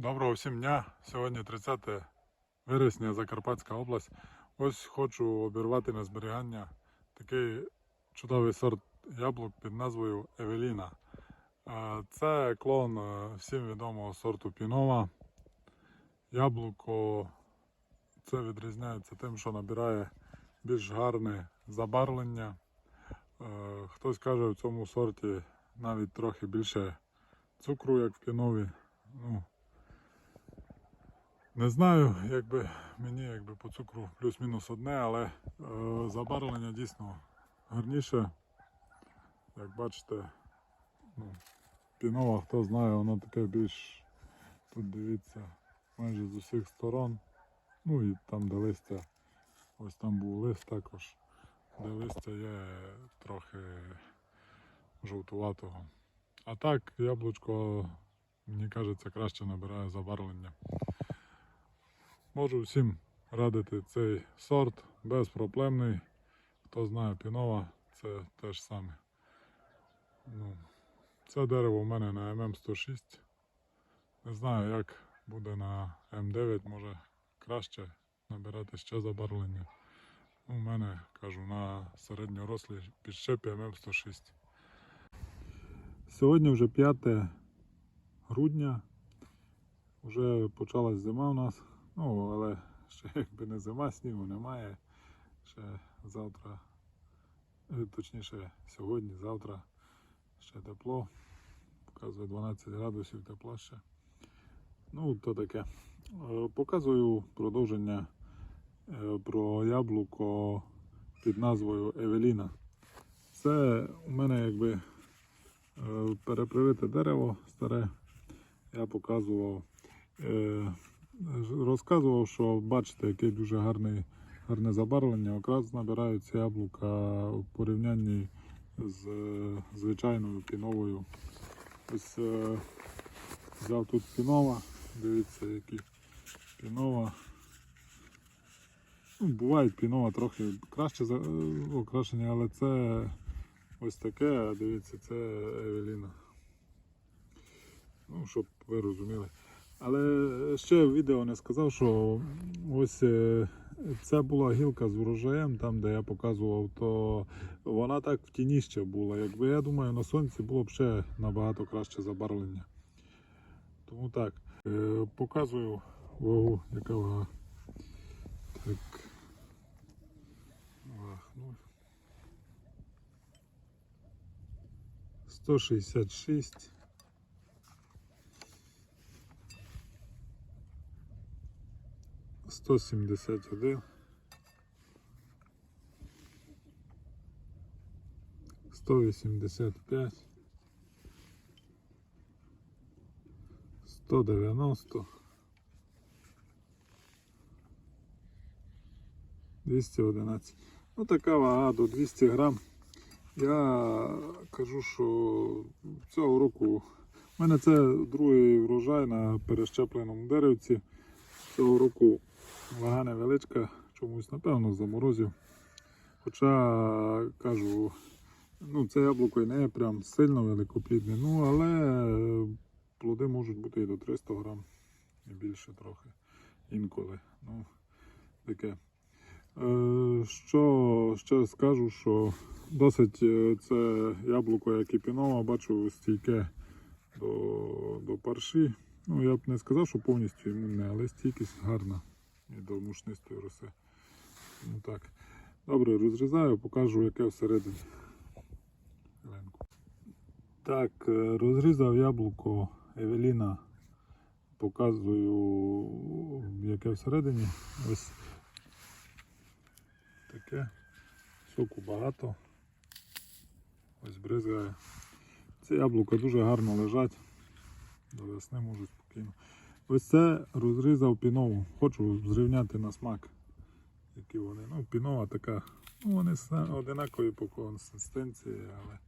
Доброго всім дня. Сьогодні 30 вересня, Закарпатська область. Ось хочу обірвати на зберігання такий чудовий сорт яблук під назвою Евеліна. Це клон е, всім відомого сорту Пінова. Яблуко це відрізняється тим, що набирає більш гарне забарвлення. Е, Хтось каже, в цьому сорті навіть трохи більше цукру, як в пінові. Ну, не знаю, якби мені якби по цукру плюс-мінус одне, але е, забарвлення дійсно гарніше. Як бачите, ну, пінова, хто знає, воно таке більш тут дивіться майже з усіх сторон. Ну і там, де листя, ось там був лист також, де листя є трохи жовтуватого. А так, яблучко, мені кажеться, краще набирає забарвлення. Можу всім радити цей сорт безпроблемний. Хто знає пінова, це теж саме. Ну, це дерево в мене на ММ106. Не знаю, як буде на М9, може краще набирати ще забарвлення. У мене, кажу, на середньорослій підщепі ММ106. Сьогодні вже 5 грудня. Вже почалась зима у нас. Ну, але ще якби не зима, снігу немає. Ще завтра, е, точніше сьогодні, завтра ще тепло. Показує 12 градусів тепла ще. Ну, то таке. Е, Показую продовження е, про яблуко під назвою Евеліна. Це у мене якби перепривите дерево старе. Я показував. Розказував, що бачите, яке дуже гарне, гарне забарвлення. Якраз набираються яблука в порівнянні з е, звичайною піновою. Ось е, взяв тут пінова, дивіться, які пінова. Ну, бувають пінова трохи краще за- е, окрашення, але це ось таке, дивіться, це Евеліна. Ну, щоб ви розуміли. Але ще в відео не сказав, що ось е, це була гілка з врожаєм, там де я показував, то вона так в тіні ще була. Якби я думаю, на сонці було б ще набагато краще забарвлення. Тому так, е, показую вагу, яка вага. Так. Ваг, ну. 166. 171, 185, 190, 211. Ну така вага до 200 грам. Я кажу, що цього року в мене це другий врожай на перещепленому деревці. Цього року вага невеличка, чомусь, напевно, заморозив. Хоча кажу, ну це яблуко і не прям сильно великоплідне, ну але плоди можуть бути і до 300 грам і більше трохи інколи. Ну, таке. Е, що ще скажу, що досить е, це яблуко, як і пінова, бачу стійке до, до парші. Ну, я б не сказав, що повністю імунне, але стійкість гарна і до мушнистої роси. Ну так. Добре, розрізаю, покажу, яке всередині. Так, е, розрізав яблуко Евеліна. Показую, яке всередині. Ось таке. Соку багато. Ось бризгає. Це яблука дуже гарно лежать. До весни можуть спокійно. Ось це розрізав пінову. Хочу зрівняти на смак. Які вони. Ну, пінова така. Ну, вони одинакові по консистенції, але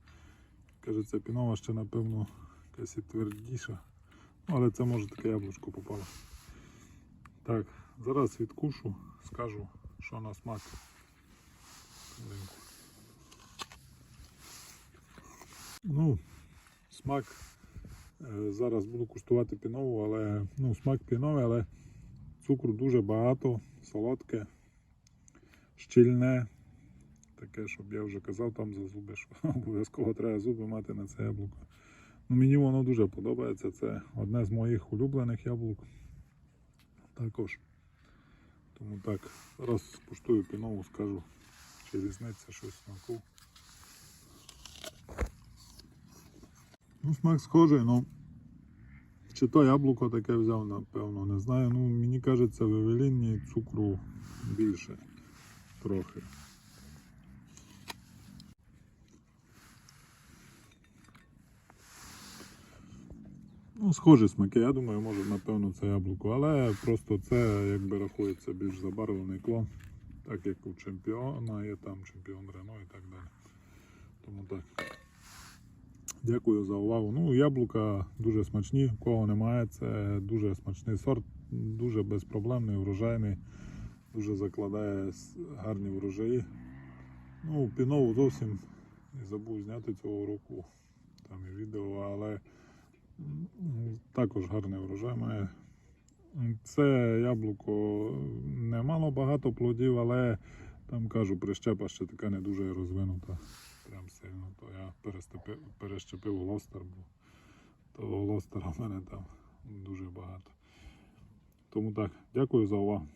каже, це пінова ще напевно якась і твердіша. Ну, але це може таке яблучко попало. Так, зараз відкушу, скажу, що на смак. Ну, смак Зараз буду куштувати пінову, але ну, смак піновий, але цукру дуже багато, солодке, щільне. Таке, щоб я вже казав там за зуби, що обов'язково треба зуби мати на це яблуко. Ну, мені воно дуже подобається. Це одне з моїх улюблених яблук. Також. Тому так, зараз скуштую пінову, скажу, чи різниця щось смаку. Ну, смак схожий, ну. Чи то яблуко таке взяв, напевно, не знаю. Ну, мені кажеться, в Евеліні цукру більше трохи. Ну, схожі смаки, я думаю, може, напевно, це яблуко, але просто це якби рахується більш забарвлений клон, так як у чемпіона є там чемпіон Рено і так далі. Тому так. Дякую за увагу. Ну, яблука дуже смачні, кого немає, це дуже смачний сорт, дуже безпроблемний, врожайний, дуже закладає гарні врожаї. Ну, пінову зовсім не забув зняти цього року там і відео, але також гарний врожай має. Це яблуко не мало багато плодів, але там кажу, прищепа ще така не дуже розвинута. Прям сильно. То я перещепив лостер, бо того лостера в мене там дуже багато. Тому так, дякую за увагу.